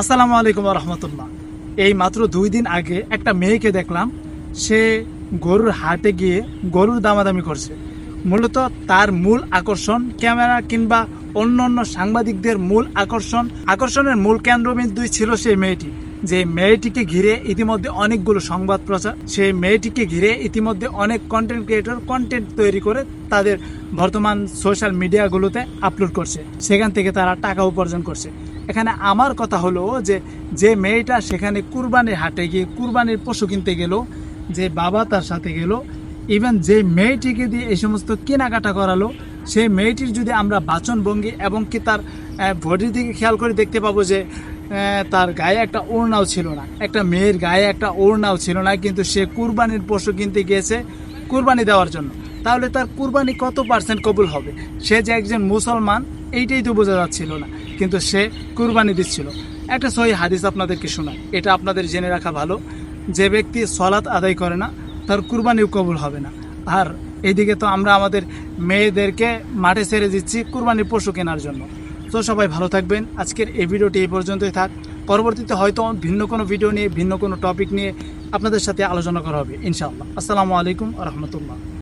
আসসালামু আলাইকুম রহমতুল্লাহ। এই মাত্র দুই দিন আগে একটা মেয়েকে দেখলাম, সে গরুর হাটে গিয়ে গরুর দামাদামি করছে। মূলত তার মূল আকর্ষণ ক্যামেরা কিংবা অন্য অন্য সাংবাদিকদের মূল আকর্ষণ, আকর্ষণের মূল কেন্দ্রবিন্দুই ছিল সেই মেয়েটি। যে মেয়েটিকে ঘিরে ইতিমধ্যে অনেকগুলো সংবাদ প্রচার সেই মেয়েটিকে ঘিরে ইতিমধ্যে অনেক কন্টেন্ট ক্রিয়েটর কন্টেন্ট তৈরি করে তাদের বর্তমান সোশ্যাল মিডিয়াগুলোতে আপলোড করছে। সেখান থেকে তারা টাকা উপার্জন করছে। এখানে আমার কথা হলো যে যে মেয়েটা সেখানে কুরবানির হাটে গিয়ে কুরবানির পশু কিনতে গেল, যে বাবা তার সাথে গেল ইভেন যে মেয়েটিকে দিয়ে এই সমস্ত কেনাকাটা করালো, সেই মেয়েটির যদি আমরা বাচনভঙ্গি এবং কি তার বডি দিকে খেয়াল করে দেখতে পাবো যে তার গায়ে একটা ওড়নাও ছিল না। একটা মেয়ের গায়ে একটা ওড়নাও ছিল না, কিন্তু সে কুরবানির পশু কিনতে গিয়েছে কুরবানি দেওয়ার জন্য। তাহলে তার কুরবানি কত পার্সেন্ট কবুল হবে? সে যে একজন মুসলমান, এইটাই তো বোঝা যাচ্ছিল না। কিন্তু সে কুরবানি দিচ্ছিল। একটা সহি হাদিস আপনাদেরকে শোনায় এটা আপনাদের জেনে রাখা ভালো। যে ব্যক্তি সলাৎ আদায় করে না, তার কুরবানিও কবুল হবে না। আর এইদিকে তো আমরা আমাদের মেয়েদেরকে মাঠে ছেড়ে দিচ্ছি কুরবানির পশু কেনার জন্য। তো সবাই ভালো থাকবেন। আজকের এই ভিডিওটি এই পর্যন্তই থাক। পরবর্তীতে হয়তো ভিন্ন কোনো ভিডিও নিয়ে, ভিন্ন কোনো টপিক নিয়ে আপনাদের সাথে আলোচনা করা হবে, ইনশাআল্লাহ। আসসালামু আলাইকুম রহমতুল্লাহ।